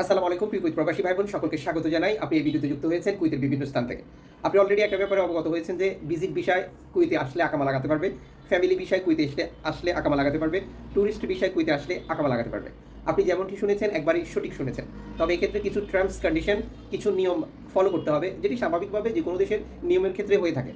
আসসালামু আলাইকুম, প্রিয় কুইত প্রবাসী ভাই বোন সকলকে স্বাগত জানাই। আপনি এই ভিডিওতে যুক্ত হয়েছেন কুইতের বিভিন্ন স্থান থেকে। আপনি অলরেডি একটা ব্যাপারে অবগত হয়েছেন যে ভিজিট বিষয় কুইতে আসলে আকামা লাগাতে পারবে ফ্যামিলি বিষয় কুইতে আসলে আকামা লাগাতে পারবে ট্যুরিস্ট বিষয় কুইতে আসলে আকামা লাগাতে পারবে। আপনি যেমনটি শুনেছেন, একবারই সঠিক শুনেছেন। তবে এক্ষেত্রে কিছু টার্মস কন্ডিশন কিছু নিয়ম ফলো করতে হবে, যেটি স্বাভাবিকভাবে যে কোনো দেশের নিয়মের ক্ষেত্রে হয়ে থাকে।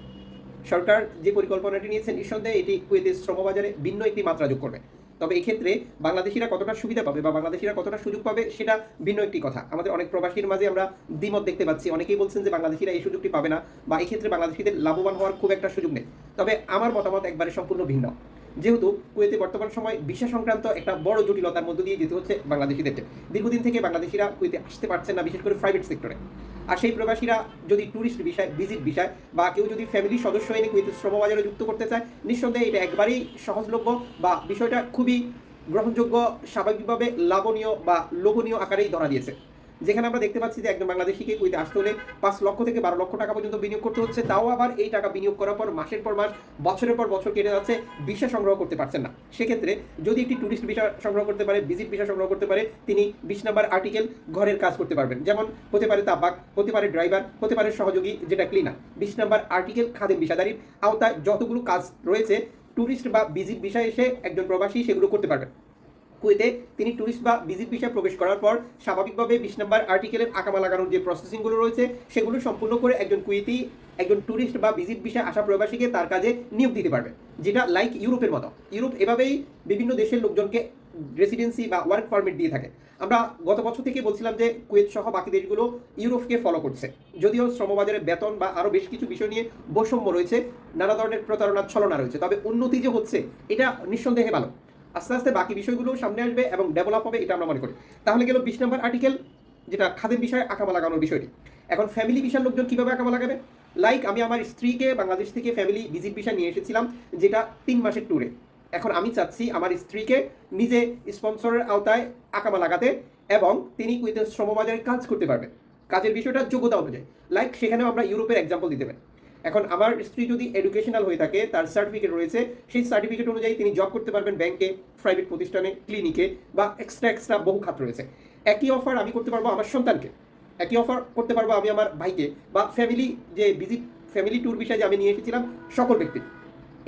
সরকার যে পরিকল্পনাটি নিয়েছেন নিঃসন্দেহে এটি কুয়েতের শ্রমবাজারে ভিন্ন একটি মাত্রা যোগ করবে। তবে এক্ষেত্রে বাংলাদেশিরা কতটা সুবিধা পাবে বা বাংলাদেশিরা কতটা সুযোগ পাবে সেটা ভিন্ন একটি কথা। আমাদের অনেক প্রবাসীর মাঝে আমরা দ্বিমত দেখতে পাচ্ছি। অনেকেই বলছেন যে বাংলাদেশিরা এই সুযোগটি পাবে না বা এক্ষেত্রে বাংলাদেশিদের লাভবান হওয়ার খুব একটা সুযোগ নেই। তবে আমার মতামত একবারে সম্পূর্ণ ভিন্ন। যেহেতু কুয়েতে বর্তমান সময় ভিসা সংক্রান্ত একটা বড় জটিলতার মধ্য দিয়ে যেতে হচ্ছে বাংলাদেশিদেরকে দীর্ঘদিন থেকে বাংলাদেশিরা কুয়েতে আসতে পারছেন না, বিশেষ করে প্রাইভেট সেক্টরে আর সেই প্রবাসীরা যদি ট্যুরিস্ট বিষয় ভিজিট বিষয় বা কেউ যদি ফ্যামিলির সদস্য এনে কুয়েতের শ্রমবাজারে যুক্ত করতে চায়, নিঃসন্দেহে এটা একবারেই সহজলভ্য বা বিষয়টা খুবই গ্রহণযোগ্য, স্বাভাবিকভাবে লাভনীয় বা লোভনীয় আকারেই ধরা দিয়েছে। যেখানে আমরা দেখতে পাচ্ছি যে একজন বাংলাদেশিকে কুইতে আসতে হলে পাঁচ লক্ষ থেকে বারো লক্ষ টাকা পর্যন্ত বিনিয়োগ করতে হচ্ছে। তাও আবার এই টাকা বিনিয়োগ করার পর, মাসের পর মাস, বছরের পর বছর কেটে যাচ্ছে, ভিসা সংগ্রহ করতে পারছেন না। সেক্ষেত্রে যদি একটি ট্যুরিস্ট ভিসা সংগ্রহ করতে পারে ভিজিট ভিসা সংগ্রহ করতে পারে, তিনি বিশ নাম্বার আর্টিকেল ঘরের কাজ করতে পারবেন। যেমন হতে পারে তাবাক, হতে পারে ড্রাইভার হতে পারে সহযোগী, যেটা ক্লিনার বিশ নাম্বার আর্টিকেল খাদেম বিষাদারির আওতায় যতগুলো কাজ রয়েছে ট্যুরিস্ট বা ভিজিট ভিসা এসে একজন প্রবাসী সেগুলো করতে পারবেন। কুয়েতে তিনি ট্যুরিস্ট বা ভিজিট ভিসায় প্রবেশ করার পর স্বাভাবিকভাবে বিশ নম্বর আর্টিকেলের আকামা লাগানোর যে প্রসেসিংগুলো রয়েছে, সেগুলো সম্পূর্ণ করে একজন কুয়েতি, একজন ট্যুরিস্ট বা ভিজিট ভিসায় আসা প্রবাসীকে তার কাজে নিয়োগ দিতে পারবে, যেটা লাইক ইউরোপের মতো। ইউরোপ এভাবেই বিভিন্ন দেশের লোকজনকে রেসিডেন্সি বা ওয়ার্ক পারমিট দিয়ে থাকে। আমরা গত বছর থেকে বলছিলাম যে কুয়েত সহ বাকি দেশগুলো ইউরোপকে ফলো করছে। যদিও শ্রমবাজারে বেতন বা আরও বেশ কিছু বিষয় নিয়ে বৈষম্য রয়েছে, নানা ধরনের প্রতারণার ছলনা রয়েছে, তবে উন্নতি যে হচ্ছে, এটা নিঃসন্দেহে ভালো। আস্তে আস্তে বাকি বিষয়গুলো সামনে আসবে এবং ডেভেলপ হবে, এটা আমরা মনে করি। তাহলে গেল বিশ নম্বর আর্টিকেল যেটা খাদের বিষয়ে আঁকামা লাগানোর বিষয়টি। এখন ফ্যামিলি ভিসার লোকজন কীভাবে আঁকামা লাগাবে? লাইক আমি আমার স্ত্রীকে বাংলাদেশ থেকে ফ্যামিলি ভিজিট ভিসা নিয়ে এসেছিলাম, যেটা তিন মাসের ট্যুরে এখন আমি চাচ্ছি আমার স্ত্রীকে নিজে স্পন্সরের আওতায় আঁকামা লাগাতে এবং তিনি কুইতের শ্রমবাজারে কাজ করতে পারবেন। কাজের বিষয়টা যোগ্যতা অনুযায়ী। লাইক সেখানেও আমরা ইউরোপের এক্সাম্পল দিতে পারি। এখন আমার স্ত্রী যদি এডুকেশনাল হয়ে থাকে, তার সার্টিফিকেট রয়েছে, সেই সার্টিফিকেট অনুযায়ী তিনি জব করতে পারবেন ব্যাংকে প্রাইভেট প্রতিষ্ঠানে ক্লিনিকে বা এক্সট্রা এক্সট্রা বহু খাত রয়েছে। একই অফার আমি করতে পারব আমার সন্তানকে। একই অফার করতে পারব আমি আমার ভাইকে বা ফ্যামিলি যে ভিজিট ফ্যামিলি ট্যুর বিষয়ে যে আমি নিয়ে এসেছিলাম, সকল ব্যক্তি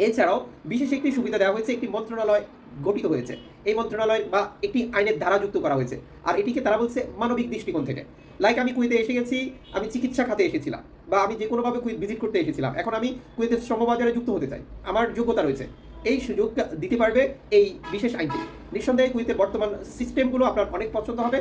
এছাড়াও বিশেষ একটি সুবিধা দেওয়া হয়েছে, একটি মন্ত্রণালয় গঠিত হয়েছে। এই মন্ত্রণালয় বা একটি আইনের ধারা যুক্ত করা হয়েছে। আর এটিকে তারা বলছে মানবিক দৃষ্টিকোণ থেকে। লাইক আমি কুয়েতে এসে গেছি, আমি চিকিৎসা খাতে এসেছিলাম। বা আমি যে কোনোভাবে কুয়েত ভিজিট করতে এসেছিলাম। এখন আমি কুয়েতের শ্রমবাজারে যুক্ত হতে চাই। আমার যোগ্যতা রয়েছে। এই সুযোগ দিতে পারবে এই বিশেষ আইনটি। নিঃসন্দেহে কুয়েতের বর্তমান সিস্টেমগুলো আপনার অনেক পছন্দ হবে।